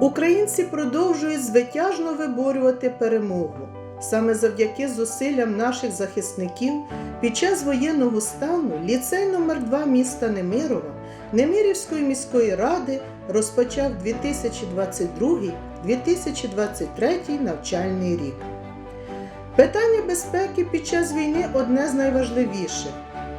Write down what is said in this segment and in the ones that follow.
Українці продовжують звитяжно виборювати перемогу. Саме завдяки зусиллям наших захисників під час воєнного стану ліцей номер 2 міста Немирова Немирівської міської ради розпочав 2022-2023 навчальний рік. Питання безпеки під час війни одне з найважливіших.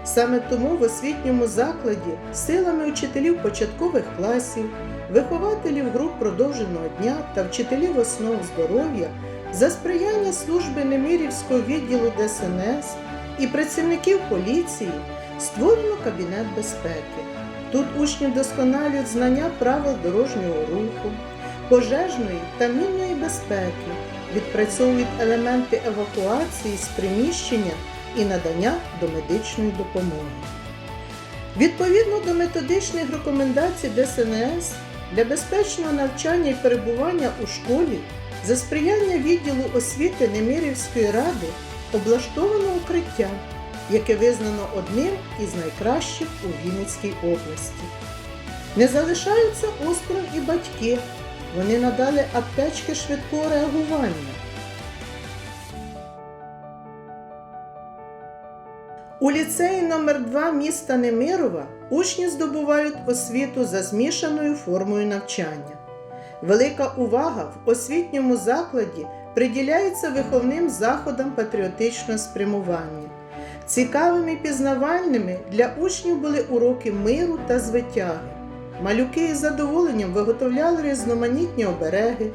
Саме тому в освітньому закладі силами учителів початкових класів, вихователів груп продовженого дня та вчителів основ здоров'я за сприяння служби Немирівського відділу ДСНС і працівників поліції створено кабінет безпеки. Тут учні вдосконалюють знання правил дорожнього руху, пожежної та мінної безпеки, відпрацьовують елементи евакуації з приміщення і надання домедичної допомоги. Відповідно до методичних рекомендацій ДСНС для безпечного навчання і перебування у школі за сприяння відділу освіти Немирівської ради облаштовано укриття, яке визнано одним із найкращих у Вінницькій області. Не залишаються осторонь і батьки. Вони надали аптечки швидкого реагування. У ліцеї номер 2 міста Немирова учні здобувають освіту за змішаною формою навчання. Велика увага в освітньому закладі приділяється виховним заходам патріотичного спрямування. Цікавими і пізнавальними для учнів були уроки миру та звитяги. Малюки із задоволенням виготовляли різноманітні обереги,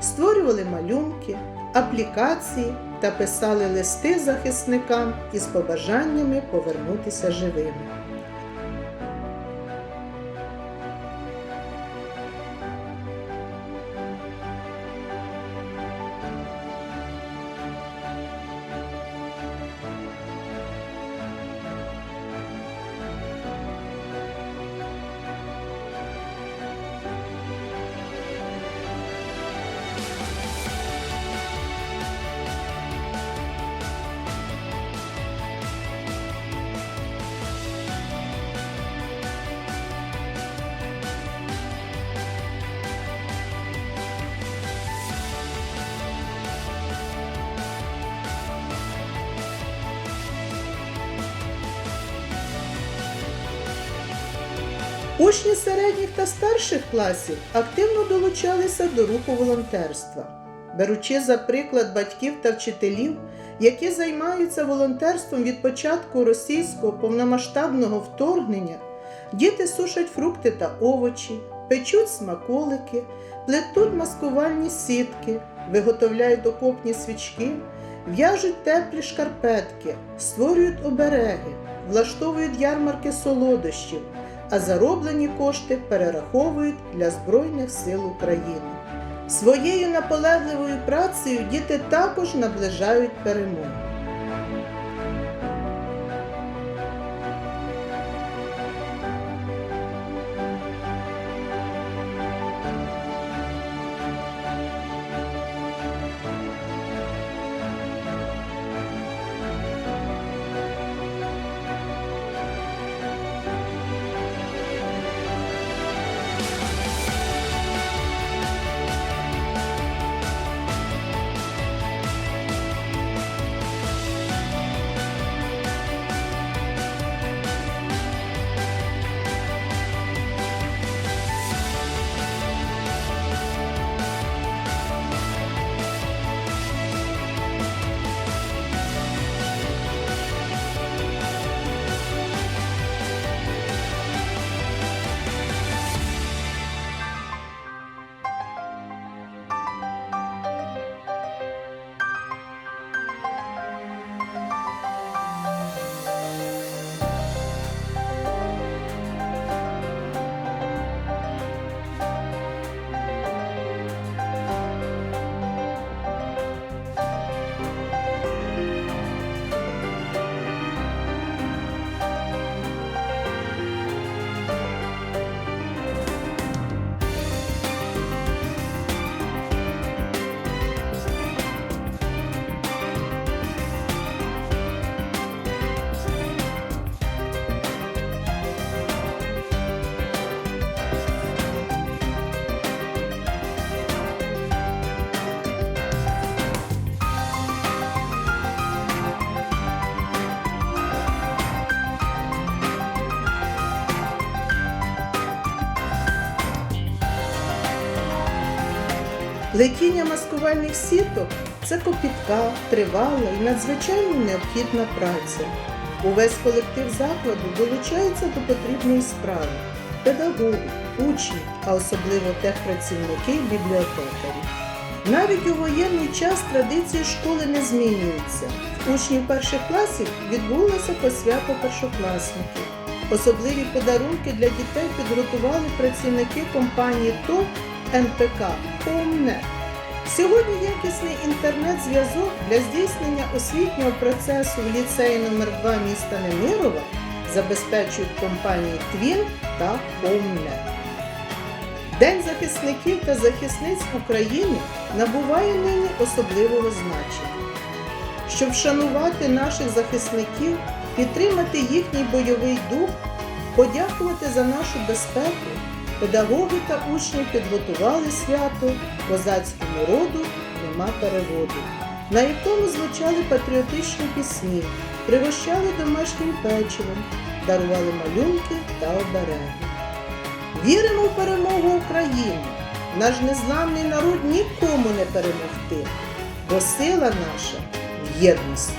створювали малюнки, аплікації та писали листи захисникам із побажаннями повернутися живими. Учні середніх та старших класів активно долучалися до руху волонтерства, беручи за приклад батьків та вчителів, які займаються волонтерством від початку російського повномасштабного вторгнення, діти сушать фрукти та овочі, печуть смаколики, плетуть маскувальні сітки, виготовляють окопні свічки, в'яжуть теплі шкарпетки, створюють обереги, влаштовують ярмарки солодощів а зароблені кошти перераховують для Збройних сил України. Своєю наполегливою працею діти також наближають перемогу. Плетіння маскувальних сіток це копітка, тривала і надзвичайно необхідна праця. Увесь колектив закладу долучається до потрібної справи педагоги, учні, а особливо техпрацівники і бібліотекарі. Навіть у воєнний час традиції школи не змінюються. Учнів перших класів відбулося посвято першокласників. Особливі подарунки для дітей підготували працівники компанії ТОП НПК «Омнет». Сьогодні якісний інтернет-зв'язок для здійснення освітнього процесу в ліцеї номер 2 міста Немирова забезпечують компанії Твін та Омнет. День захисників та захисниць України набуває нині особливого значення. Щоб вшанувати наших захисників, підтримати їхній бойовий дух, подякувати за нашу безпеку, педагоги та учні підготували свято козацькому роду нема переводу, на якому звучали патріотичні пісні, пригощали домашнім печивом, дарували малюнки та обереги. Віримо в перемогу України. Наш незламний народ нікому не перемогти, бо сила наша в єдності.